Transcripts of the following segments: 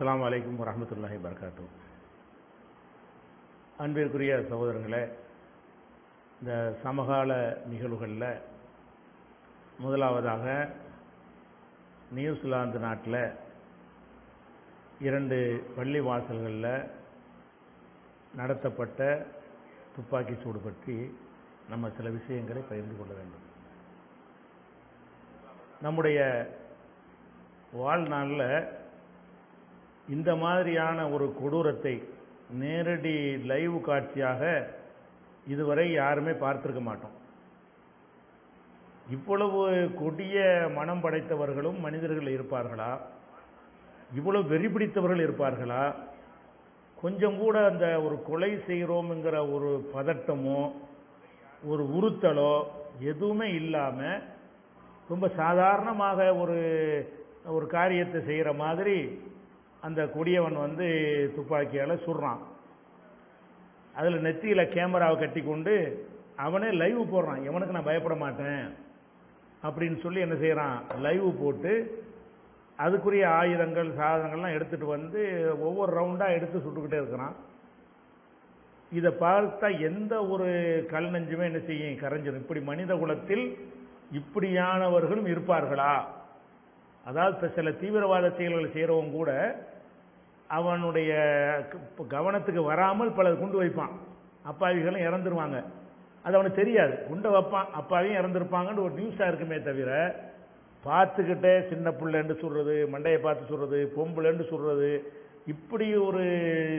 அஸ்லாம் வலைக்கம் வரமத்துல்லாஹி வபரகாத்து. அன்பிற்குரிய சகோதரர்களே இந்த சமகால நிகழ்வுகளில் முதலாவதாக நியூசிலாந்து நாட்டில் இரண்டு பள்ளி வாசல்களில் நடத்தப்பட்ட துப்பாக்கி சூடு பற்றி நம்ம சில விஷயங்களை பகிர்ந்து கொள்ள வேண்டும். நம்முடைய வாழ்நாளில் இந்த மாதிரியான ஒரு கொடூரத்தை நேரடி லைவ் காட்சியாக இதுவரை யாருமே பார்த்திருக்க மாட்டோம். இவ்வளவு கொடிய மனம் படைத்தவர்களும் மனிதர்கள் இருப்பார்களா? இவ்வளவு வெறி பிடித்தவர்கள் இருப்பார்களா? கொஞ்சம் கூட அந்த ஒரு கொலை செய்கிறோம்ங்கிற ஒரு பதட்டமோ ஒரு உறுத்தலோ எதுவுமே இல்லாமல் ரொம்ப சாதாரணமாக ஒரு ஒரு காரியத்தை செய்கிற மாதிரி அந்த கொடியவன் வந்து துப்பாக்கியால் சுடுறான். அதில் நெத்தியில் கேமராவை கட்டி கொண்டு அவனே லைவ் போடுறான். எவனுக்கு நான் பயப்பட மாட்டேன்? அப்படின்னு சொல்லி என்ன செய்கிறான் லைவ் போட்டு அதுக்குரிய ஆயுதங்கள் சாதனங்கள்லாம் எடுத்துகிட்டு வந்து ஒவ்வொரு ரவுண்டாக எடுத்து சுட்டுக்கிட்டே இருக்கிறான். இதை பார்த்தா எந்த ஒரு கல் நெஞ்சுமே என்ன செய்யும்? கரைஞ்சிடும் இப்படி மனித குலத்தில் இப்படியானவர்களும் இருப்பார்களா? அதாவது இப்போ சில தீவிரவாத செயல்களை செய்கிறவங்க கூட அவனுடைய கவனத்துக்கு வராமல் பலர் குண்டு வைப்பான். அப்பாவிகளும் இறந்துருவாங்க. அது அவனுக்கு தெரியாது. குண்டை வைப்பான் அப்பாவையும் இறந்துருப்பாங்கன்னு ஒரு நியூஸாக இருக்குமே தவிர பார்த்துக்கிட்டே சின்ன பிள்ளைன்னு சொல்கிறது மண்டையை பார்த்து சொல்கிறது பொம்பளைன்னு சொல்கிறது இப்படி ஒரு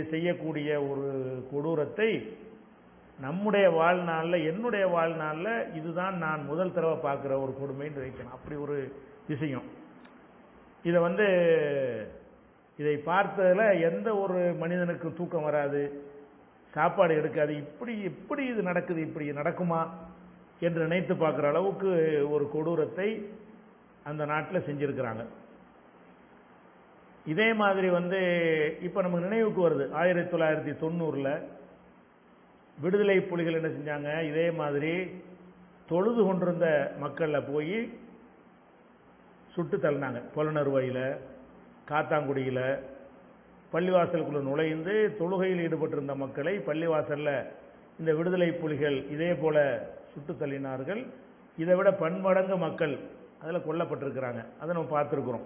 செய்யக்கூடிய ஒரு கொடூரத்தை நம்முடைய வாழ்நாளில் என்னுடைய வாழ்நாளில் இதுதான் நான் முதல் தடவை பார்க்குற ஒரு கொடுமைன்னு வைக்கணும் அப்படி ஒரு விஷயம். இதை வந்து இதை பார்த்ததில் எந்த ஒரு மனிதனுக்கு தூக்கம் வராது. சாப்பாடு எடுக்காது. இப்படி எப்படி இது நடக்குது இப்படி நடக்குமா என்று நினைத்து பார்க்குற அளவுக்கு ஒரு கொடூரத்தை அந்த நாட்டில் செஞ்சுருக்கிறாங்க. இதே மாதிரி வந்து இப்போ நமக்கு நினைவுக்கு வருது. ஆயிரத்தி தொள்ளாயிரத்தி தொண்ணூறில் விடுதலை புலிகள் என்ன செஞ்சாங்க? இதே மாதிரி தொழுது கொண்டிருந்த மக்களில் போய் சுட்டு தள்ளினாங்க. புலனறுவையில் காத்தாங்குடியில் பள்ளிவாசலுக்குள்ள நுழைந்து தொழுகையில் ஈடுபட்டிருந்த மக்களை பள்ளிவாசலில் இந்த விடுதலை புலிகள் இதே போல சுட்டு தள்ளினார்கள். இதை விட பன்மடங்கு மக்கள் அதில் கொல்லப்பட்டிருக்கிறாங்க. அதை நம்ம பார்த்துருக்குறோம்.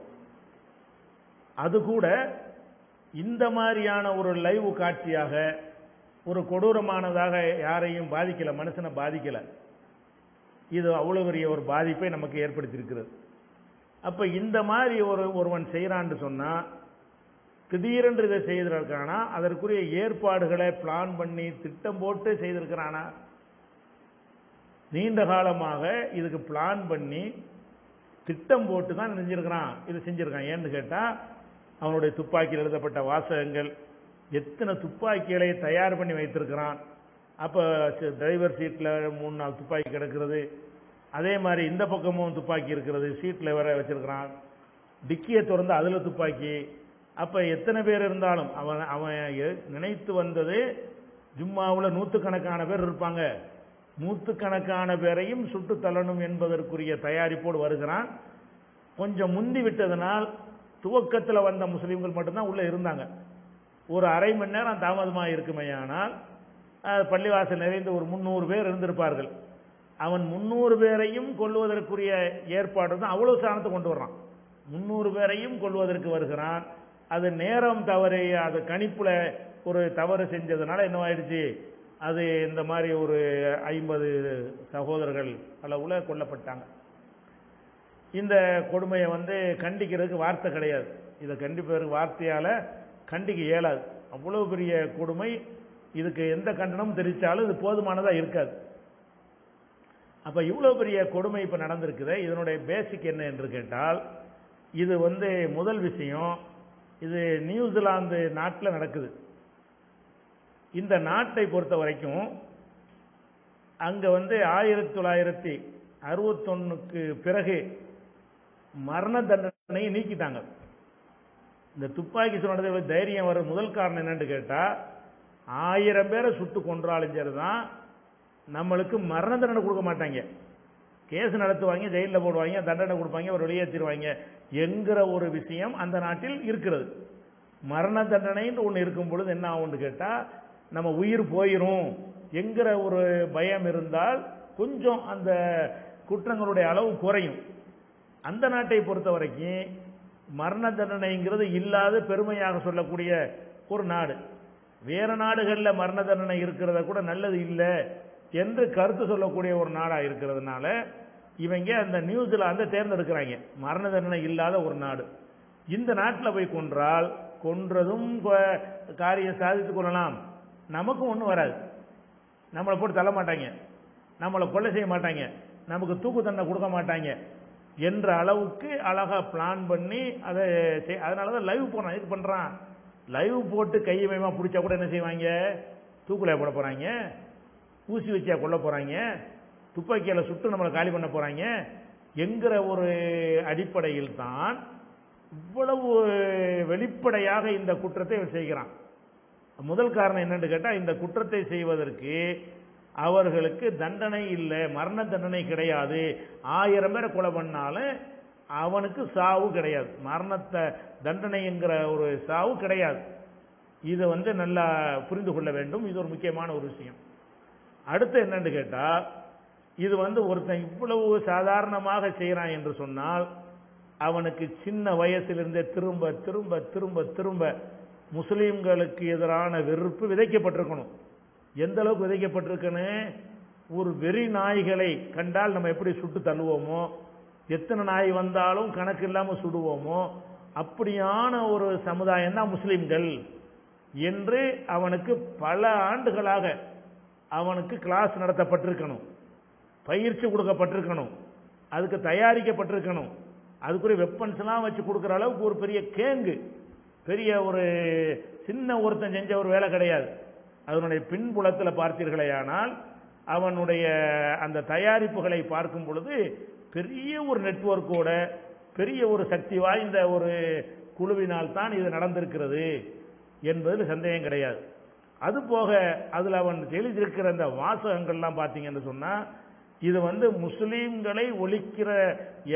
அது கூட இந்த மாதிரியான ஒரு லைவ் காட்சியாக ஒரு கொடூரமானதாக யாரையும் பாதிக்கலை மனுஷனை பாதிக்கலை. இது அவ்வளோ பெரிய ஒரு பாதிப்பை நமக்கு ஏற்படுத்தியிருக்கிறது. அப்போ இந்த மாதிரி ஒரு ஒருவன் செய்கிறான்னு சொன்னால் திடீரென்று இதை செய்திருக்கானா அதற்குரிய ஏற்பாடுகளை பிளான் பண்ணி திட்டம் போட்டு செய்திருக்கிறானா? நீண்ட காலமாக இதுக்கு பிளான் பண்ணி திட்டம் போட்டு தான் செஞ்சிருக்கிறான். இது செஞ்சிருக்கான். ஏன்னு கேட்டால் அவனுடைய துப்பாக்கியில் எழுதப்பட்ட வாசகங்கள் எத்தனை துப்பாக்கிகளை தயார் பண்ணி வைத்திருக்கிறான். அப்போ டிரைவர் சீட்டில் மூணு நாள் துப்பாக்கி கிடக்கிறது. அதே மாதிரி இந்த பக்கமும் துப்பாக்கி இருக்கிறது. சீட்டில் வேற வச்சிருக்கிறான். டிக்கியை திறந்து அதில் துப்பாக்கி. அப்போ எத்தனை பேர் இருந்தாலும் அவன் அவன் நினைத்து வந்தது ஜும்மாவில் நூற்றுக்கணக்கான பேர் இருப்பாங்க. நூற்றுக்கணக்கான பேரையும் சுட்டு தள்ளணும் என்பதற்குரிய தயாரிப்போடு வருகிறான். கொஞ்சம் முந்தி விட்டதனால் துவக்கத்தில் வந்த முஸ்லீம்கள் மட்டும்தான் உள்ளே இருந்தாங்க. ஒரு அரை மணி நேரம் தாமதமாக இருக்குமே ஆனால் பள்ளிவாசல் நிறைந்த ஒரு முந்நூறு பேர் இருந்திருப்பார்கள். அவன் முன்னூறு பேரையும் கொள்வதற்குரிய ஏற்பாடு தான் அவ்வளோ சாணத்தை கொண்டு வர்றான். முந்நூறு பேரையும் கொள்வதற்கு வருகிறான். அது நேரம் தவறு அது கணிப்பில் ஒரு தவறு செஞ்சதுனால என்னவாயிடுச்சு அது இந்த மாதிரி ஒரு ஐம்பது சகோதரர்கள் அளவில் கொல்லப்பட்டாங்க. இந்த கொடுமையை வந்து கண்டிக்கிறதுக்கு வார்த்தை கிடையாது. இதை கண்டிப்பதற்கு வார்த்தையால் கண்டிக்க இயலாது. அவ்வளோ பெரிய கொடுமை. இதுக்கு எந்த கண்டனமும் தெரிவித்தாலும் இது போதுமானதாக இருக்காது. அப்போ இவ்வளோ பெரிய கொடுமை இப்போ நடந்திருக்குது? இதனுடைய பேசிக் என்ன என்று கேட்டால் இது வந்து முதல் விஷயம். இது நியூசிலாந்து நாட்டில் நடக்குது. இந்த நாட்டை பொறுத்த வரைக்கும் அங்கே வந்து ஆயிரத்தி தொள்ளாயிரத்தி அறுபத்தொன்னுக்கு பிறகு மரண தண்டனையை நீக்கிட்டாங்க. இந்த துப்பாக்கி சொன்னது தைரியம் வர முதல் காரணம் என்னன்னு கேட்டால் ஆயிரம் பேரை சுட்டு கொன்றாலும் சரி தான் நம்மளுக்கு மரண தண்டனை கொடுக்க மாட்டாங்க. கேஸ் நடத்துவாங்க ஜெயிலில் போடுவாங்க தண்டனை கொடுப்பாங்க அவர் வெளியேற்றிடுவாங்க என்கிற ஒரு விஷயம் அந்த நாட்டில் இருக்கிறது. மரண தண்டனைன்னு ஒன்று இருக்கும் பொழுது என்ன ஆகும்னு கேட்டால் நம்ம உயிர் போயிரும் என்கிற ஒரு பயம் இருந்தால் கொஞ்சம் அந்த குற்றங்களுடைய அளவு குறையும். அந்த நாட்டை பொறுத்த வரைக்கும் மரண தண்டனைங்கிறது இல்லாத பெருமையாக சொல்லக்கூடிய ஒரு நாடு. வேற நாடுகளில் மரண தண்டனை இருக்கிறத கூட நல்லது இல்லை. என்று கருத்து சொல்லக்கூடிய ஒரு நாடாக இருக்கிறதுனால இவங்க அந்த நியூசிலாந்தை தேர்ந்தெடுக்கிறாங்க. மரண தண்டனை இல்லாத ஒரு நாடு. இந்த நாட்டில் போய் கொன்றால் கொன்றதும் காரியம் சாதித்துக் கொள்ளலாம். நமக்கும் ஒன்றும் வராது. நம்மளை போட்டு தள்ள மாட்டாங்க. நம்மளை கொலை செய்ய மாட்டாங்க. நமக்கு தூக்கு தண்டனை கொடுக்க மாட்டாங்க. என்ற அளவுக்கு அழகாக பிளான் பண்ணி அதை செய்- அதனால தான் லைவ் போடுறான். இது பண்ணுறான் லைவ் போட்டு கையை பிடிச்சா கூட என்ன செய்வாங்க? தூக்குலையை போட போகிறாங்க ஊசி வச்சா கொல்ல போகிறாங்க துப்பாக்கியால் சுட்டு நம்மளை காலி பண்ண போகிறாங்க என்கிற ஒரு அடிப்படையில் தான் இவ்வளவு வெளிப்படையாக இந்த குற்றத்தை செய்கிறான். முதல் காரணம் என்னன்னு கேட்டால் இந்த குற்றத்தை செய்வதற்கு அவர்களுக்கு தண்டனை இல்லை மரண தண்டனை கிடையாது. ஆயிரம் பேரை கொலை பண்ணாலும் அவனுக்கு சாவு கிடையாது. மரணத்தை தண்டனைங்கிற ஒரு சாவு கிடையாது. இதை வந்து நல்லா புரிந்து கொள்ள வேண்டும். இது ஒரு முக்கியமான ஒரு விஷயம். அடுத்து என்னன்னு கேட்டா இது வந்து ஒருத்தன் இவ்வளவு சாதாரணமாக செய்கிறான் என்று சொன்னால் அவனுக்கு சின்ன வயசிலிருந்தே திரும்ப திரும்ப திரும்ப திரும்ப முஸ்லீம்களுக்கு எதிரான வெறுப்பு விதைக்கப்பட்டிருக்கணும். எந்த அளவுக்கு விதைக்கப்பட்டிருக்குன்னு? ஒரு வெறி நாய்களை கண்டால் நம்ம எப்படி சுட்டு தள்ளுவோமோ எத்தனை நாய் வந்தாலும் கணக்கு இல்லாமல் சுடுவோமோ அப்படியான ஒரு சமுதாயம் தான் முஸ்லீம்கள் என்று அவனுக்கு பல ஆண்டுகளாக அவனுக்கு கிளாஸ் நடத்தப்பட்டிருக்கணும். பயிற்சி கொடுக்கப்பட்டிருக்கணும். அதுக்கு தயாரிக்கப்பட்டிருக்கணும். அதுக்குரிய வெப்பன்ஸ்லாம் வச்சு கொடுக்குற அளவுக்கு ஒரு பெரிய கேங்கு. பெரிய ஒரு சின்ன ஒருத்தன் செஞ்ச ஒரு வேலை கிடையாது. அதனுடைய பின்புலத்தில் பார்த்தீர்களே ஆனால் அவனுடைய அந்த தயாரிப்புகளை பார்க்கும் பொழுது பெரிய ஒரு நெட்வொர்க்கோட பெரிய ஒரு சக்தி வாய்ந்த ஒரு குழுவினால் தான் இது நடந்திருக்கிறது என்பதில் சந்தேகம் கிடையாது. அது போக அதில் அவன் தெளிஞ்சிருக்கிற அந்த வாசகங்கள்லாம் பார்த்தீங்கன்னு சொன்னால் இது வந்து முஸ்லீம்களை ஒழிக்கிற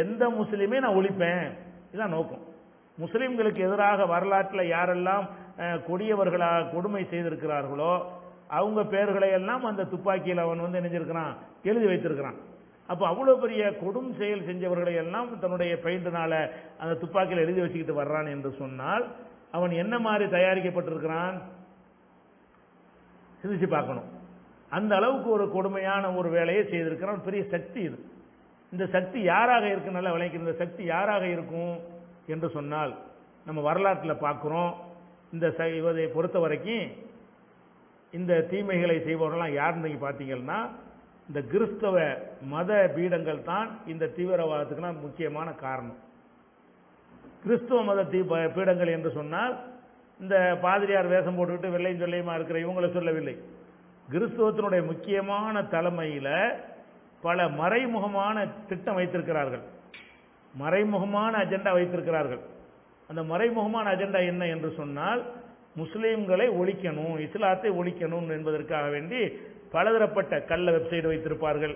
எந்த முஸ்லீமே நான் ஒழிப்பேன். இதுதான் நோக்கம். முஸ்லீம்களுக்கு எதிராக வரலாற்றில் யாரெல்லாம் கொடியவர்களாக கொடுமை செய்திருக்கிறார்களோ அவங்க பெயர்களை எல்லாம் அந்த துப்பாக்கியில் அவன் வந்து நினைஞ்சிருக்கிறான் எழுதி வைத்திருக்கிறான். அப்போ அவ்வளோ பெரிய கொடும் செயல் செஞ்சவர்களை எல்லாம் தன்னுடைய பெயிண்டினால அந்த துப்பாக்கியில் எழுதி வச்சுக்கிட்டு வர்றான் என்று சொன்னால் அவன் என்ன மாதிரி தயாரிக்கப்பட்டிருக்கிறான்? சிந்திச்சு பார்க்கணும். அந்த அளவுக்கு ஒரு கொடுமையான ஒரு வேலையை செய்திருக்கிறான். பெரிய சக்தி இது. இந்த சக்தி யாராக இருக்கு? நல்லா விளைக்கிற இந்த சக்தி யாராக இருக்கும் என்று சொன்னால் நம்ம வரலாற்றில் பார்க்குறோம். இந்த ச- இவதை பொறுத்த வரைக்கும் இந்த தீமைகளை செய்பவர்கள்லாம் யாருன்னு நீங்கள் பார்த்தீங்கன்னா இந்த கிறிஸ்தவ மத பீடங்கள் தான் இந்த தீவிரவாதத்துக்குலாம் முக்கியமான காரணம். கிறிஸ்துவ மத தீ பீடங்கள் என்று சொன்னால் இந்த பாதிரியார் வேஷம் போட்டுக்கிட்டு வெள்ளையும் சொல்லையுமா இருக்கிற இவங்களை சொல்லவில்லை. கிறிஸ்துவத்தினுடைய முக்கியமான தலைமையில் பல மறைமுகமான திட்டம் வைத்திருக்கிறார்கள். மறைமுகமான அஜெண்டா வைத்திருக்கிறார்கள். அந்த மறைமுகமான அஜெண்டா என்ன என்று சொன்னால் முஸ்லீம்களை ஒழிக்கணும் இஸ்லாத்தை ஒழிக்கணும் என்பதற்காக வேண்டி பலதரப்பட்ட கள்ள வெப்சைட் வைத்திருப்பார்கள்.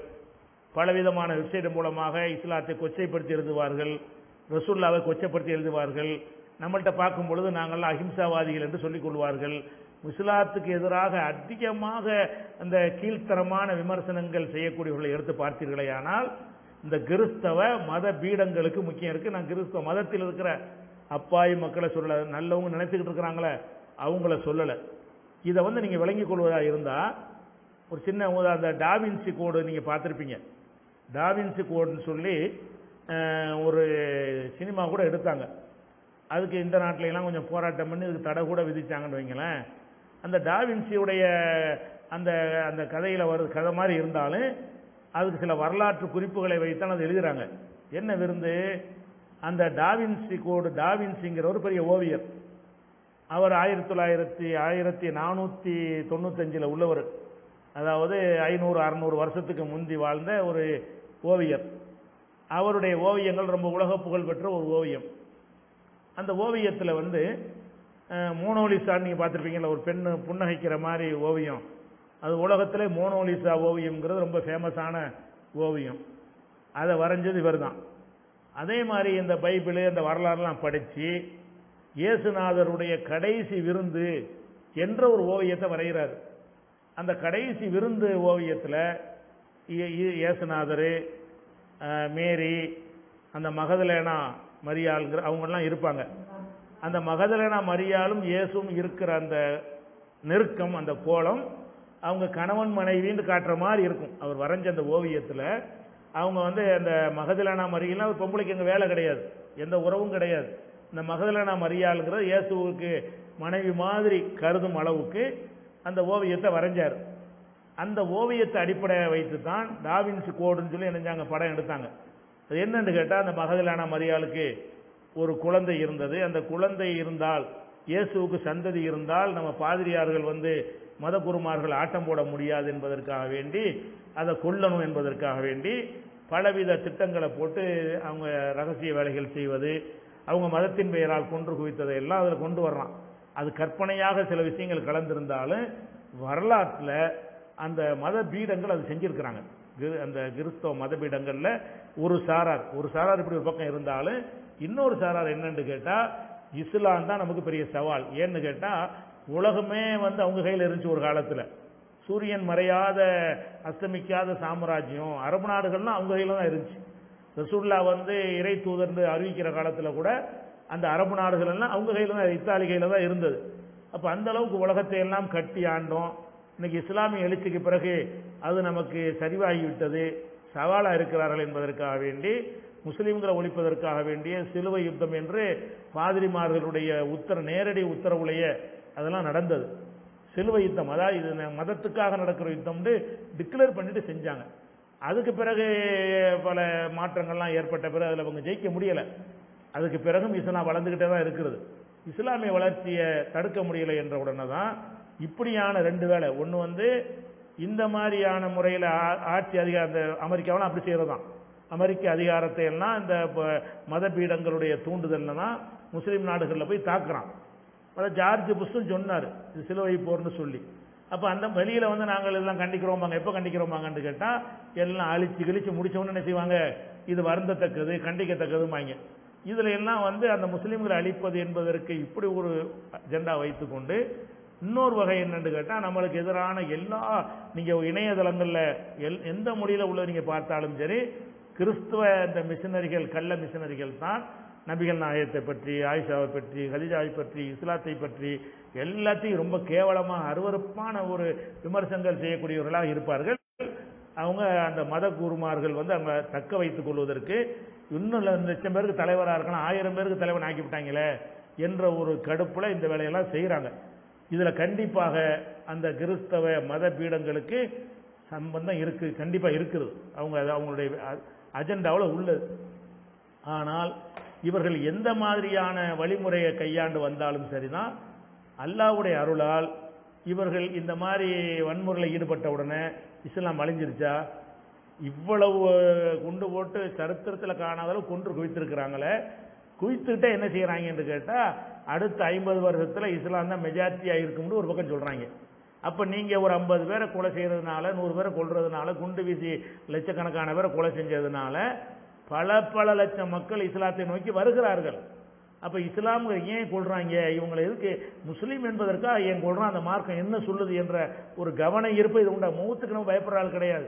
பலவிதமான வெப்சைட் மூலமாக இஸ்லாத்தை கொச்சைப்படுத்தி எழுதுவார்கள். ரசூல்லாவை கொச்சைப்படுத்தி எழுதுவார்கள். நம்மள்கிட்ட பார்க்கும் பொழுது நாங்கள்லாம் அஹிம்சாவாதிகள் என்று சொல்லிக் கொள்வார்கள். இஸ்லாத்துக்கு எதிராக அதிகமாக அந்த கீழ்த்தரமான விமர்சனங்கள் செய்யக்கூடியவர்களை எடுத்து பார்த்தீர்களேயானால் இந்த கிறிஸ்தவ மத பீடங்களுக்கு முக்கியம் இருக்கு. நான் கிறிஸ்தவ மதத்தில் இருக்கிற அப்பாவி மக்களை சொல்ல நல்லவங்க நினைத்துக்கிட்டு இருக்கிறாங்களே அவங்கள சொல்லலை. இதை வந்து நீங்கள் விளங்கிக் கொள்வதாக இருந்தால் ஒரு சின்ன அந்த டாவின்சி கோடு நீங்கள் பார்த்துருப்பீங்க. டாவின்சி கோடுன்னு சொல்லி ஒரு சினிமா கூட எடுத்தாங்க. அதுக்கு இந்த நாட்டுல எல்லாம் கொஞ்சம் போராட்டம் பண்ணி இதுக்கு தடை கூட விதிச்சாங்கன்னு வைங்களேன். அந்த டாவின்சியுடைய அந்த அந்த கதையில் வர கதை மாதிரி இருந்தாலும் அதுக்கு சில வரலாற்று குறிப்புகளை வைத்தான் அது எழுதுகிறாங்க என்ன விருந்து? அந்த டாவின்சி கோடு டாவின்சிங்கிற ஒரு பெரிய ஓவியர். அவர் ஆயிரத்தி தொள்ளாயிரத்தி ஆயிரத்தி நானூற்றி தொண்ணூத்தஞ்சில் உள்ளவர். அதாவது ஐநூறு அறநூறு வருஷத்துக்கு முந்தி வாழ்ந்த ஒரு ஓவியர். அவருடைய ஓவியங்கள் ரொம்ப உலக புகழ் பெற்ற ஒரு ஓவியம். அந்த ஓவியத்தில் வந்து மோனோலிசான்னு நீங்கள் பார்த்துருப்பீங்களா ஒரு பெண்ணு புன்னகைக்கிற மாதிரி ஓவியம். அது உலகத்திலே மோனோலிசா ஓவியம்ங்கிறது ரொம்ப ஃபேமஸான ஓவியம். அதை வரைஞ்சது இவர் தான் அதே மாதிரி இந்த பைபிள் இந்த வரலாறுலாம் படித்து இயேசுநாதருடைய கடைசி விருந்து என்ற ஒரு ஓவியத்தை வரைகிறார். அந்த கடைசி விருந்து ஓவியத்தில் இயேசுநாதர் மேரி அந்த மகதலேனா மரியாளுங்கிற அவங்கெல்லாம் இருப்பாங்க. அந்த மகதலேனா மரியாளும் இயேசும் இருக்கிற அந்த நெருக்கம் அந்த கோலம் அவங்க கணவன் மனைவின்னு காட்டுற மாதிரி இருக்கும். அவர் வரைஞ்ச அந்த ஓவியத்தில் அவங்க வந்து அந்த மகதலனா மரியெல்லாம் ஒரு பொம்பளைக்கு அங்கே வேலை கிடையாது. எந்த உறவும் கிடையாது. இந்த மகதலனா மரியாளுங்கிறது இயேசுவுக்கு மனைவி மாதிரி கருதும் அளவுக்கு அந்த ஓவியத்தை வரைஞ்சார். அந்த ஓவியத்தை அடிப்படையாக வைத்து தான் டாவின்சி கோடுன்னு சொல்லி நினைஞ்சாங்க படம் எடுத்தாங்க. அது என்னன்னு கேட்டால் அந்த மகதலான மரியாளுக்கு ஒரு குழந்தை இருந்தது. அந்த குழந்தை இருந்தால் இயேசுவுக்கு சந்ததி இருந்தால் நம்ம பாதிரியார்கள் வந்து மத குருமார்கள் ஆட்டம் போட முடியாது என்பதற்காக வேண்டி அதை கொல்லணும் என்பதற்காக வேண்டி பலவித திட்டங்களை போட்டு அவங்க ரகசிய வேலைகள் செய்வது அவங்க மதத்தின் பெயரால் கொன்று குவித்ததை எல்லாம் அதில் கொண்டு வரலாம் அது கற்பனையாக சில விஷயங்கள் கலந்திருந்தாலும் வரலாற்றில் அந்த மத பீடங்கள் அது செஞ்சிருக்கிறாங்க. அந்த கிறிஸ்தவ மதபீடங்களில் ஒரு சாரார். ஒரு சாரார் இப்படி ஒரு பக்கம் இருந்தாலும் இன்னொரு சாரார் என்னன்னு கேட்டால் இஸ்லாம் தான் நமக்கு பெரிய சவால். ஏன்னு கேட்டால் உலகமே வந்து அவங்க கையில் இருந்துச்சு ஒரு காலத்தில். சூரியன் மறையாத அஸ்தமிக்காத சாம்ராஜ்யம் அரபு நாடுகள்லாம் அவங்க கையில் தான் இருந்துச்சு. ரசூல்லா வந்து இறை தூதர்ந்து அறிவிக்கிற காலத்தில் கூட அந்த அரபு நாடுகள் எல்லாம் அவங்க கையில் தான் இத்தாலி கையில் தான் இருந்தது. அப்போ அந்த அளவுக்கு உலகத்தை எல்லாம் கட்டி ஆண்டோம். இன்னைக்கு இஸ்லாமிய எழுச்சிக்கு பிறகு அது நமக்கு சரிவாகிவிட்டது. சவாலாக இருக்கிறார்கள் என்பதற்காக வேண்டி முஸ்லீம்களை ஒழிப்பதற்காக வேண்டிய சிலுவை யுத்தம் என்று பாதிரிமார்களுடைய உத்தர நேரடி உத்தரவுடைய அதெல்லாம் நடந்தது. சிலுவை யுத்தம் அதாவது இது ந- மதத்துக்காக நடக்கிற யுத்தம்னு டிக்ளேர் பண்ணிட்டு செஞ்சாங்க. அதுக்கு பிறகு பல மாற்றங்கள்லாம் ஏற்பட்ட பிறகு அதில் அவங்க ஜெயிக்க முடியலை. அதுக்கு பிறகும் இஸ்லாம் வளர்ந்துக்கிட்டே தான் இருக்கிறது. இஸ்லாமிய வளர்ச்சியை தடுக்க முடியலை என்ற உடனே தான் இப்படியான ரெண்டு வேலை. ஒன்று வந்து இந்த மாதிரியான முறையில் ஆட்சி அதிகார இந்த அமெரிக்காவெல்லாம் அப்படி செய்கிறது தான் அமெரிக்க அதிகாரத்தை எல்லாம் இந்த ப- மத பீடங்களுடைய தூண்டுதல்ல தான் முஸ்லீம் நாடுகளில் போய் தாக்குறான். அதான் ஜார்ஜ் புஷ்ஷும் சொன்னார். இது சிலுவை போர்னு சொல்லி. அப்போ அந்த வெளியில் வந்து நாங்கள் எல்லாம் கண்டிக்கிறோமாங்க எப்போ கண்டிக்கிறோமாங்கன்னு கேட்டால் எல்லாம் அழிச்சு கிழிச்சு முடிச்ச என்ன செய்வாங்க? இது வருந்தத்தக்கது கண்டிக்கத்தக்கதுமாங்க இதில் எல்லாம் வந்து அந்த முஸ்லீம்களை அழிப்பது என்பதற்கு இப்படி ஒரு அஜெண்டா வைத்துக்கொண்டு இன்னொரு வகை என்னன்னு கேட்டால் நம்மளுக்கு எதிரான எல்லா நீங்கள் இணையதளங்களில் எல் எந்த மொழியில் உள்ள நீங்கள் பார்த்தாலும் சரி கிறிஸ்துவ இந்த மிஷினரிகள் கள்ள மிஷினரிகள் தான் நபிகள் நாயகத்தை பற்றி ஆயிஷாவை பற்றி ஹலிஜாவை பற்றி இஸ்லாத்தை பற்றி எல்லாத்தையும் ரொம்ப கேவலமாக அருவருப்பான ஒரு விமர்சனங்கள் செய்யக்கூடியவர்களாக இருப்பார்கள். அவங்க அந்த மத குருமார்கள் வந்து அவங்க தக்க வைத்துக் கொள்வதற்கு இன்னும் லட்சம் பேருக்கு தலைவராக இருக்கலாம் ஆயிரம் பேருக்கு தலைவன் ஆக்கி விட்டாங்களே என்ற ஒரு கடுப்பில் இந்த வேலையெல்லாம் செய்கிறாங்க இதில் கண்டிப்பாக அந்த கிறிஸ்தவ மத பீடங்களுக்கு சம்பந்தம் இருக்குது கண்டிப்பாக இருக்குது. அவங்க அது அவங்களுடைய அஜெண்டாவில் உள்ளது. ஆனால் இவர்கள் எந்த மாதிரியான வழிமுறையை கையாண்டு வந்தாலும் சரிதான் அல்லாவுடைய அருளால் இவர்கள் இந்த மாதிரி வன்முறையில் ஈடுபட்ட உடனே இஸ்லாம் அழிஞ்சிருச்சா? இவ்வளவு குண்டு போட்டு சரித்திரத்தில் காணாத அளவு கொன்று குவித்திருக்கிறாங்களே. குவித்துக்கிட்டே என்ன செய்கிறாங்கன்னு கேட்டால் அடுத்த ஐம்பது வருஷத்தில் இஸ்லாம் தான் மெஜாரிட்டியாக இருக்கும்னு ஒரு பக்கம் சொல்கிறாங்க அப்போ நீங்கள் ஒரு ஐம்பது பேரை கொலை செய்கிறதுனால நூறு பேரை கொள்றதுனால குண்டு வீசி லட்சக்கணக்கான பேரை கொலை செஞ்சதுனால பல பல லட்சம் மக்கள் இஸ்லாத்தை நோக்கி வருகிறார்கள். அப்போ இஸ்லாம் ஏன் கொள்றாங்க இவங்களை எதுக்கு முஸ்லீம் என்பதற்காக ஏன் கொள்றான் அந்த மார்க்கம் என்ன சொல்லுது என்ற ஒரு கவன இருப்பு இது உண்டா? மூத்துக்கு நம்ம பயப்படுற ஆள் கிடையாது.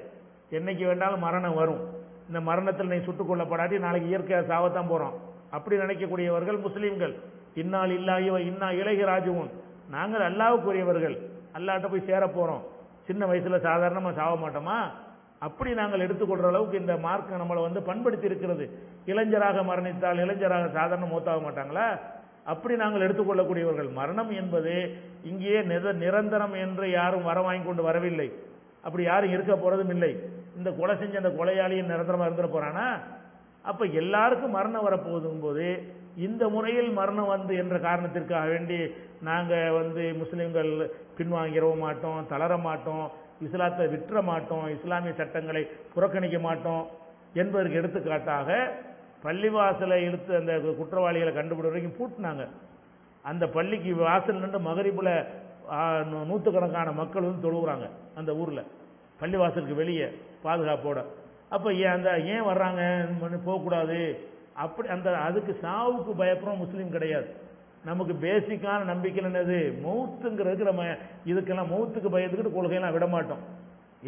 என்னைக்கு வேண்டாலும் மரணம் வரும். இந்த மரணத்தில் நீ சுட்டுக் கொள்ளப்படாட்டி நாளைக்கு இயற்கையாக சாவத்தான் போகிறோம் அப்படி நினைக்கக்கூடியவர்கள் முஸ்லீம்கள். இன்னால் இல்லாயோ இன்னா இலகி ராஜுவும் நாங்கள் அல்லாவுக்குரியவர்கள். அல்லாட்ட போய் சேர போகிறோம் சின்ன வயசில் சாதாரணமாக சாக மாட்டோமா? அப்படி நாங்கள் எடுத்துக்கொள்கிற அளவுக்கு இந்த மார்க் நம்மளை வந்து பண்படுத்தி இருக்கிறது. இளைஞராக மரணித்தால் இளைஞராக சாதாரண மூத்தாக மாட்டாங்களா? அப்படி நாங்கள் எடுத்துக்கொள்ளக்கூடியவர்கள். மரணம் என்பது இங்கேயே நித நிரந்தரம் என்று யாரும் வர வாங்கி கொண்டு வரவில்லை. அப்படி யாரும் இருக்க போகிறதும் இல்லை. இந்த கொலை செஞ்ச அந்த கொலையாளியும் நிரந்தரமாக இருந்துட போகிறானா அப்ப எல்லாருக்கும் மரணம் வரப்போகுதும் போது இந்த முறையில் மரணம் வந்து என்ற காரணத்திற்காக வேண்டி நாங்கள் வந்து முஸ்லீம்கள் பின்வாங்கிடவும் மாட்டோம் தளர மாட்டோம் இஸ்லாத்தை விற்ற மாட்டோம் இஸ்லாமிய சட்டங்களை புறக்கணிக்க மாட்டோம் என்பதற்கு எடுத்துக்காட்டாக பள்ளிவாசலை இழுத்து அந்த குற்றவாளிகளை கண்டுபிடி வரைக்கும் பூட்டினாங்க. அந்த பள்ளிக்கு வாசல் நின்று மகரிப்புல நூற்றுக்கணக்கான மக்கள் வந்து தொழுகிறாங்க அந்த ஊரில். பள்ளிவாசலுக்கு வெளியே பாதுகாப்போட. அப்போ ஏன் அந்த ஏன் வர்றாங்க போகக்கூடாது? அப்படி அந்த அதுக்கு சாவுக்கு பயப்படுறோம் முஸ்லீம் கிடையாது. நமக்கு பேசிக்கான நம்பிக்கை என்னது? மௌத்துங்கிறதுக்கு நம்ம இதுக்கெல்லாம் மௌத்துக்கு பயந்துக்கிட்டு கொள்கையெல்லாம் விட மாட்டோம்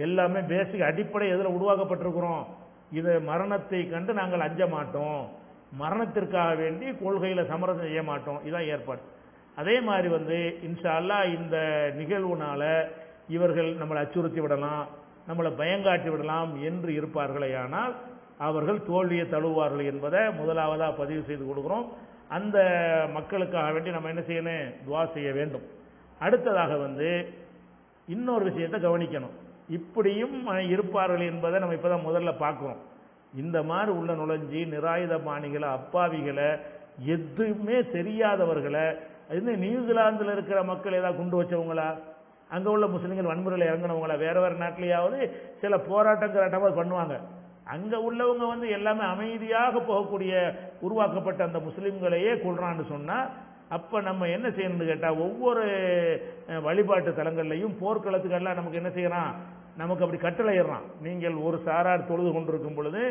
எல்லாமே பேசிக் அடிப்படை எதில் உருவாக்கப்பட்டிருக்கிறோம். இதை மரணத்தை கண்டு நாங்கள் அஞ்ச மாட்டோம். மரணத்திற்காக வேண்டி கொள்கையில் சமரசம் செய்ய மாட்டோம். இதான் ஏற்பாடு. அதே மாதிரி வந்து இன்ஷா அல்லா இந்த நிகழ்வுனால இவர்கள் நம்மளை அச்சுறுத்தி விடலாம். நம்மளை பயங்காட்டி விடலாம் என்று இருப்பார்களே ஆனால் அவர்கள் தோல்வியை தழுவார்கள் என்பதை முதலாவதாக பதிவு செய்து கொடுக்குறோம். அந்த மக்களுக்காக வேண்டி நம்ம என்ன செய்யணும்? துவா செய்ய வேண்டும். அடுத்ததாக வந்து இன்னொரு விஷயத்தை கவனிக்கணும். இப்படியும் இருப்பார்கள் என்பதை நம்ம இப்போ தான் முதல்ல பார்க்குறோம். இந்த மாதிரி உள்ள நுழைஞ்சி நிராயுத பாணிகளை அப்பாவிகளை எதுவுமே தெரியாதவர்களை அது நியூசிலாந்தில் இருக்கிற மக்கள் ஏதாவது குண்டு வச்சவங்களா? அங்கே உள்ள முஸ்லீம்கள் வன்முறையில் இறங்கினவங்களா வேறு வேறு நாட்டிலேயாவது சில போராட்டம் கராட்டமாக பண்ணுவாங்க. அங்கே உள்ளவங்க வந்து எல்லாமே அமைதியாக போகக்கூடிய உருவாக்கப்பட்ட அந்த முஸ்லீம்களையே கொள்றான்னு சொன்னால் அப்போ நம்ம என்ன செய்யணும்னு கேட்டால் ஒவ்வொரு வழிபாட்டு தலங்கள்லையும் போர்க்களத்துக்கெல்லாம் நமக்கு என்ன செய்யறான்? நமக்கு அப்படி கட்டளையிடுறான். நீங்கள் ஒரு சாரார் தொழுது கொண்டிருக்கும் பொழுது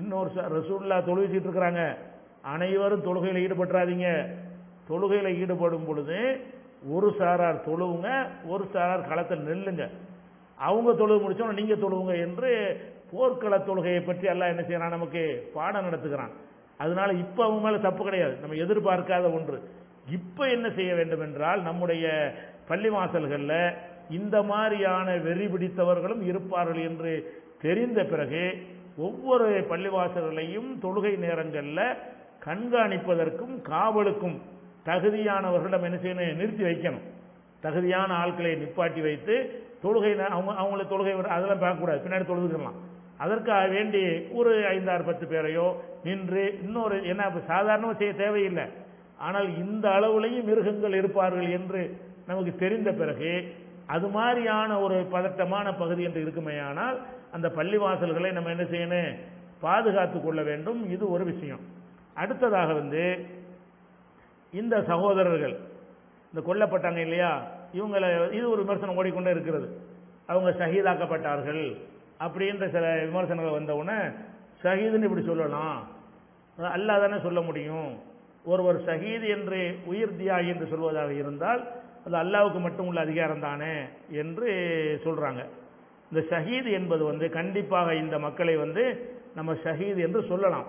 இன்னொரு சார் ரசூல்லா தொழுவிச்சிட்டு இருக்கிறாங்க. அனைவரும் தொழுகையில் ஈடுபட்டுறாதீங்க. தொழுகையில் ஈடுபடும் பொழுது ஒரு சாரார் தொழுவுங்க ஒரு சாரார் களத்தில் நெல்லுங்க. அவங்க தொழுவு முடிச்சோம் நீங்கள் தொழுவுங்க என்று போர்க்கள தொழுகையை பற்றி எல்லாம் என்ன செய்யறான்? நமக்கு பாடம் நடத்துகிறான். அதனால இப்போ அவங்க மேலே தப்பு கிடையாது. நம்ம எதிர்பார்க்காத ஒன்று. இப்போ என்ன செய்ய வேண்டும் என்றால் நம்முடைய பள்ளி வாசல்களில் இந்த மாதிரியான வெறி பிடித்தவர்களும் இருப்பார்கள் என்று தெரிந்த பிறகு ஒவ்வொரு பள்ளிவாசல்களையும் தொழுகை நேரங்களில் கண்காணிப்பதற்கும் காவலுக்கும் தகுதியானவர்கள் நம்ம என்ன செய்யணும்? நிறுத்தி வைக்கணும். தகுதியான ஆட்களை நிப்பாட்டி வைத்து தொழுகை அவங்க அவங்கள தொழுகை விட அதெல்லாம் பார்க்கக்கூடாது பின்னாடி தொழுதுக்கலாம். அதற்காக வேண்டி ஒரு ஐந்தாறு பத்து பேரையோ நின்று இன்னொரு என்ன இப்ப சாதாரணமாக செய்ய தேவையில்லை. ஆனால் இந்த அளவுலையும் மிருகங்கள் இருப்பார்கள் என்று நமக்கு தெரிந்த பிறகு அது மாதிரியான ஒரு பதட்டமான பகுதி என்று இருக்குமேயானால் அந்த பள்ளிவாசல்களை நம்ம என்ன செய்யணும்? பாதுகாத்து கொள்ள வேண்டும். இது ஒரு விஷயம். அடுத்ததாக வந்து இந்த சகோதரர்கள் இந்த கொல்லப்பட்டாங்க இல்லையா? இவங்களை இது ஒரு விமர்சனம் ஓடிக்கொண்டே இருக்கிறது. அவங்க ஷஹீதாக்கப்பட்டார்கள் அப்படின்ற சில விமர்சனங்கள் வந்தவுடனே ஷஹீதுன்னு இப்படி சொல்லலாம். அல்லாஹ் தானே சொல்ல முடியும். ஒருவர் ஷஹீத் என்று உயிர் தியாகி என்று சொல்வதாக இருந்தால் அது அல்லாவுக்கு மட்டும் உள்ள அதிகாரம் தானே என்று சொல்கிறாங்க இந்த ஷஹீது என்பது வந்து கண்டிப்பாக இந்த மக்களை வந்து நம்ம ஷஹீது என்று சொல்லலாம்.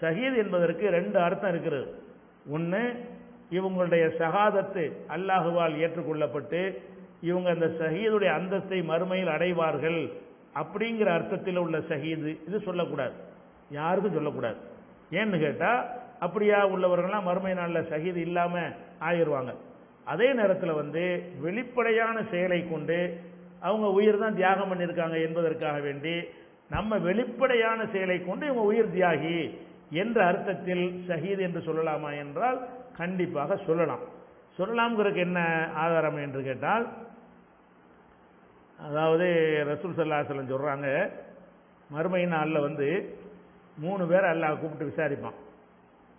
ஷஹீத் என்பதற்கு ரெண்டு அர்த்தம் இருக்கிறது. ஒன்று இவங்களுடைய சகாதத்து அல்லாஹுவால் ஏற்றுக்கொள்ளப்பட்டு இவங்க அந்த சகீதுடைய அந்தஸ்தை மறுமையில் அடைவார்கள் அப்படிங்கிற அர்த்தத்தில் உள்ள ஷஹீது இது சொல்லக்கூடாது. யாருக்கும் சொல்லக்கூடாது. ஏன்னு கேட்டால் அப்படியா உள்ளவர்கள்லாம் மறுமை நாளில் சகீது இல்லாமல் ஆயிடுவாங்க. அதே நேரத்தில் வந்து வெளிப்படையான செயலை கொண்டு அவங்க உயிர் தான் தியாகம் பண்ணியிருக்காங்க என்பதற்காக வேண்டி நம்ம வெளிப்படையான செயலை கொண்டு இவங்க உயிர் தியாகி என்ற அர்த்தத்தில் ஷஹீத் என்று சொல்லலாமா என்றால் கண்டிப்பாக சொல்லலாம். சொல்லலாம்ங்கிறதுக்கு என்ன ஆதாரம் என்று கேட்டால் அதாவது ரசூல் சல்லாஹலம் சொல்கிறாங்க மறுமை நாளில் வந்து மூணு பேர் அல்லாஹ் கூப்பிட்டு விசாரிப்பான்.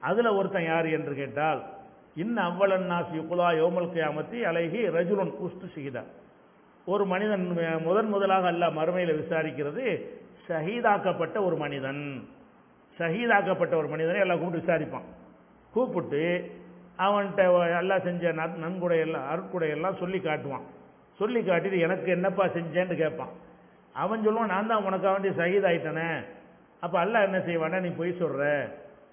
அதில் ஒருத்தன் யார் என்று கேட்டால் இன்ன அவ்வளன் நாஸ் யுகுலா யோமல் கியாமத்தி அழகி ரஜுலன் குஸ்து சிகிதா ஒரு மனிதன் முதன் முதலாக அல்லாஹ் மறுமையில் விசாரிக்கிறது ஷஹீதாக்கப்பட்ட ஒரு மனிதன். ஷஹீதாக்கப்பட்ட ஒரு மனிதனை எல்லாம் கூப்பிட்டு விசாரிப்பான். கூப்பிட்டு அவன்கிட்ட எல்லாம் செஞ்ச நன்- நன்கொடையெல்லாம் அருட்கொடையெல்லாம் சொல்லி காட்டுவான். சொல்லி காட்டிட்டு எனக்கு என்னப்பா செஞ்சேன்னு கேட்பான். அவன் சொல்லுவான் நான் தான் உனக்காக வேண்டிய ஷஹீத் ஆயிட்டனே அப்போ அல்லாஹ் என்ன செய்வானா நீ பொய் சொல்கிற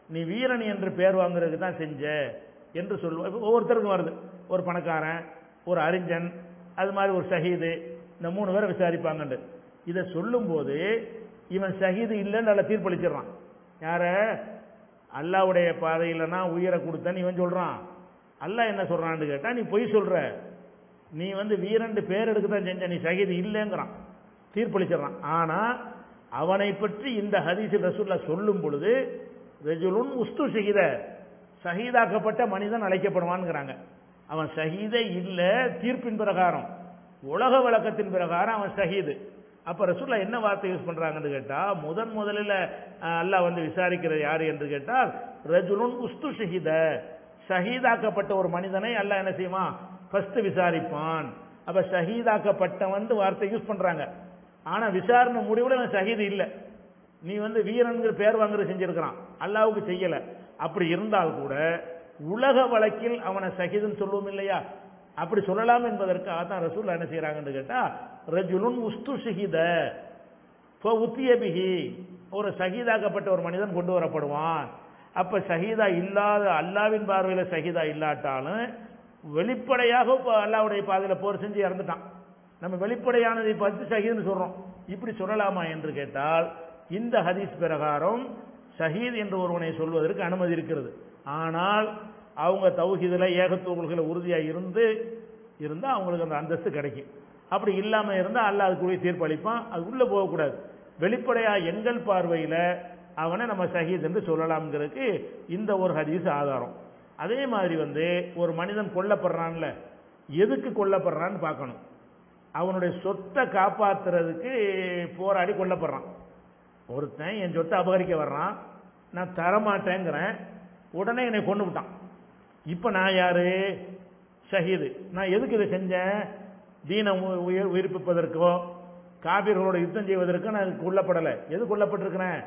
நீ வீரன் என்று பேர் வாங்குறதுக்கு தான் செஞ்ச என்று சொல்லுவான் இப்போ ஒவ்வொருத்தருக்கும் வருது. ஒரு பணக்காரன் ஒரு அறிஞன் அது மாதிரி ஒரு ஷஹீது இந்த மூணு பேரை விசாரிப்பாங்கண்டு இதை சொல்லும்போது இவன் ஷஹீது இல்லைன்னு நல்லா தீர்ப்பளிச்சிடுறான். யார? அல்லாவுடைய பாதையில் நான் உயிரை கொடுத்தேன்னு இவன் சொல்கிறான் அல்லாஹ் என்ன சொல்கிறான்னு கேட்டால் நீ பொய் சொல்கிற நீ வந்து வீரண்டு பேர் எடுக்க தான் செஞ்ச நீ ஷஹீது இல்லைங்கிறான். தீர்ப்பளிச்சிடறான் ஆனால் அவனை பற்றி இந்த ஹதீஸ் ரசூல்லா சொல்லும் பொழுது ரெஜுலுன் உஸ்து சகித. சகிதாக்கப்பட்ட மனிதன் அழைக்கப்படுவான்ங்கிறாங்க. அவன் ஷஹீதே இல்லை தீர்ப்பின் பிரகாரம். உலக வழக்கத்தின் பிரகாரம் அவன் சகிது. அப்ப ரசூல்லா என்ன வார்த்தை யூஸ் பண்றாங்கன்னு கேட்டா முதன் முதலில் அல்லாஹ் வந்து விசாரிக்கிறது யாரு என்று கேட்டால் ரஜுலுன் உஸ்து ஷஹித. ஷஹீதாக்கப்பட்ட ஒரு மனிதனை அல்லாஹ் என்ன செய்வான்? ஃபர்ஸ்ட் விசாரிப்பான். அப்ப ஷஹீதாக்கப்பட்ட வந்து வார்த்தை யூஸ் பண்றாங்க. ஆனா விசாரணை முடிவில் நான் ஷஹீது இல்லை. நீ வந்து வீரன்கிற பேர் வாங்குறது செஞ்சிருக்கிறான். அல்லாவுக்கு செய்யல. அப்படி இருந்தால் கூட உலக வழக்கில் அவனை சகிதுன்னு சொல்லுவோம் இல்லையா? அப்படி சொல்லலாம் என்பதற்காக தான் ரசூல் என்ன செய்கிறாங்கன்னு கேட்டால் ரஜுலுன் உஸ்து ஷஹீத உத்தியபிகி ஒரு சகிதாக்கப்பட்ட ஒரு மனிதன் கொண்டு வரப்படுவான். அப்போ ஷஹீதா இல்லாத அல்லாவின் பார்வையில் சகிதா இல்லாட்டாலும் வெளிப்படையாக இப்போ அல்லாவுடைய பாதையில் போர் செஞ்சு இறந்துட்டான். நம்ம வெளிப்படையானதை பார்த்து ஷஹீதுன்னு சொல்கிறோம் இப்படி சொல்லலாமா என்று கேட்டால் இந்த ஹதீஸ் பிரகாரம் ஷஹீத் என்று ஒருவனை சொல்வதற்கு அனுமதி இருக்கிறது. ஆனால் அவங்க தௌஹிதில் ஏகத்துவ கொள்கையில் உறுதியாக இருந்து இருந்தால் அவங்களுக்கு அந்த அந்தஸ்து கிடைக்கும். அப்படி இல்லாமல் இருந்தால் அல்லாஹ் அதுக்குரிய தீர்ப்பு அளிப்பான். அது உள்ளே போகக்கூடாது. வெளிப்படையாக எங்கள் பார்வையில் அவனை நம்ம ஷஹீத் என்று சொல்லலாம்ங்கிறதுக்கு இந்த ஒரு ஹதீஸ் ஆதாரம். அதே மாதிரி வந்து ஒரு மனிதன் கொல்லப்படுறான்ல எதுக்கு கொல்லப்படுறான்னு பார்க்கணும். அவனுடைய சொத்தை காப்பாற்றுறதுக்கு போராடி கொல்லப்படுறான். ஒருத்தன் என் சொத்தை அபகரிக்க வர்றான். நான் தரமாட்டேங்கிறேன். உடனே என்னை கொண்டு விட்டான். இப்போ நான் யாரு? ஷஹீது. நான் எதுக்கு இதை செஞ்சேன்? தீன உ- உயிர் உயிர்ப்பிப்பதற்கோ காபிர்களோட யுத்தம் செய்வதற்கோ நான் கொல்லப்படலை. எது கொல்லப்பட்டிருக்கிறேன்?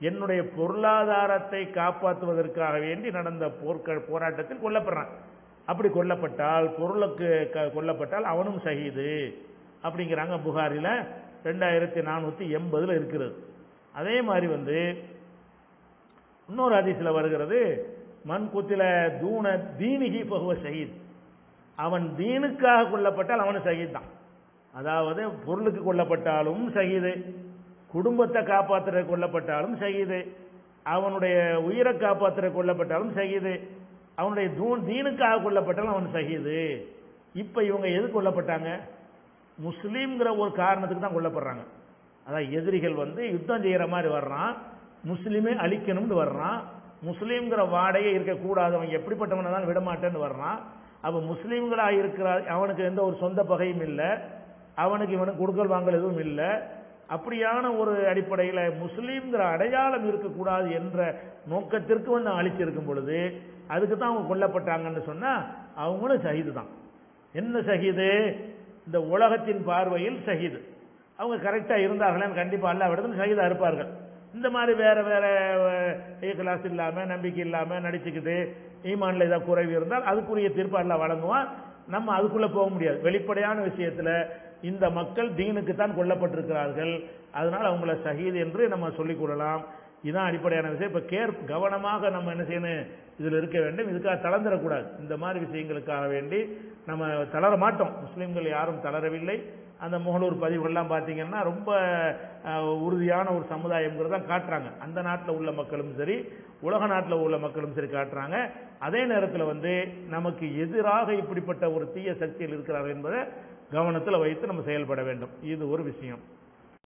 என்னுடைய பொருளாதாரத்தை காப்பாற்றுவதற்காக வேண்டி நடந்த போர்க்க போராட்டத்தில் கொல்லப்படுறான். அப்படி கொல்லப்பட்டால் பொருளுக்கு க- கொல்லப்பட்டால் அவனும் ஷஹீது. அப்படிங்கிறாங்க புகாரில் ரெண்டாயிரத்தி நானூற்றி எண்பதில் இருக்கிறது. அதே மாதிரி வந்து இன்னொரு அதிசயில் வருகிறது மண் குத்தில தூண தீனிகி பகுவ ஷஹீத். அவன் தீனுக்காக கொல்லப்பட்டால் அவனு ஷஹீத் தான். அதாவது பொருளுக்கு கொல்லப்பட்டாலும் ஷஹீது குடும்பத்தை காப்பாற்றுற கொல்லப்பட்டாலும் ஷஹீது அவனுடைய உயிரை காப்பாற்றுற கொல்லப்பட்டாலும் ஷஹீது அவனுடைய தூண் தீனுக்காக கொல்லப்பட்டாலும் அவன் ஷஹீது. இப்போ இவங்க எது கொல்லப்பட்டாங்க? முஸ்லீம்ங்கிற ஒரு காரணத்துக்கு தான் கொல்லப்படுறாங்க. அதான் எதிரிகள் வந்து யுத்தம் செய்கிற மாதிரி வர்றான் முஸ்லீமே அழிக்கணும்னு வர்றான் முஸ்லீம்ங்கிற வாடையே இருக்கக்கூடாது. அவன் எப்படிப்பட்டவனை தான் விடமாட்டேன்னு வர்றான். அப்போ முஸ்லீம்களாக இருக்கிறார் அவனுக்கு எந்த ஒரு சொந்த பகையும் இல்லை. அவனுக்கு இவனுக்கு கொடுக்கல் வாங்கல் எதுவும் இல்லை. அப்படியான ஒரு அடிப்படையில் முஸ்லீம்ங்கிற அடையாளம் இருக்கக்கூடாது என்ற நோக்கத்திற்கு வந்து அழிச்சிருக்கும் பொழுது அதுக்கு தான் அவங்க கொல்லப்பட்டாங்கன்னு சொன்னால் அவங்களும் சகிது தான். என்ன ஷஹீது? இந்த உலகத்தின் பார்வையில் ஷஹீது. அவங்க கரெக்டாக இருந்தார்களேன்னு கண்டிப்பாக அல்லா விடத்தில் சகிதாக இருப்பார்கள். இந்த மாதிரி வேற வேற கிளாஸ் இல்லாமல் நம்பிக்கை இல்லாமல் நடிச்சுக்கிட்டு ஈமான்ல ஏதாவது குறைவு இருந்தால் அதுக்குரிய தீர்ப்பு அல்லாஹ் வழங்குவான். நம்ம அதுக்குள்ளே போக முடியாது. வெளிப்படையான விஷயத்தில் இந்த மக்கள் தீனுக்கு தான் கொல்லப்பட்டிருக்கிறார்கள். அதனால் அவங்கள சகிது என்று நம்ம சொல்லிக் கொள்ளலாம். இதுதான் அடிப்படையான விஷயம். இப்போ கேர் கவனமாக நம்ம என்ன செய்யணும்? இதில் இருக்க வேண்டும். இதுக்காக தளர்ந்துடக்கூடாது இந்த மாதிரி விஷயங்களுக்காக வேண்டி நம்ம தளர மாட்டோம். முஸ்லீம்கள் யாரும் தளரவில்லை. அந்த முகநூர் பதிவுகள்லாம் பார்த்தீங்கன்னா ரொம்ப உறுதியான ஒரு சமுதாயங்கிறத காட்டுறாங்க. அந்த நாட்டில் உள்ள மக்களும் சரி உலக நாட்டில் உள்ள மக்களும் சரி காட்டுறாங்க. அதே நேரத்தில் வந்து நமக்கு எதிராக இப்படிப்பட்ட ஒரு தீய சக்தியில் இருக்கிறார்கள் என்பதை கவனத்தில் வைத்து நம்ம செயல்பட வேண்டும். இது ஒரு விஷயம்.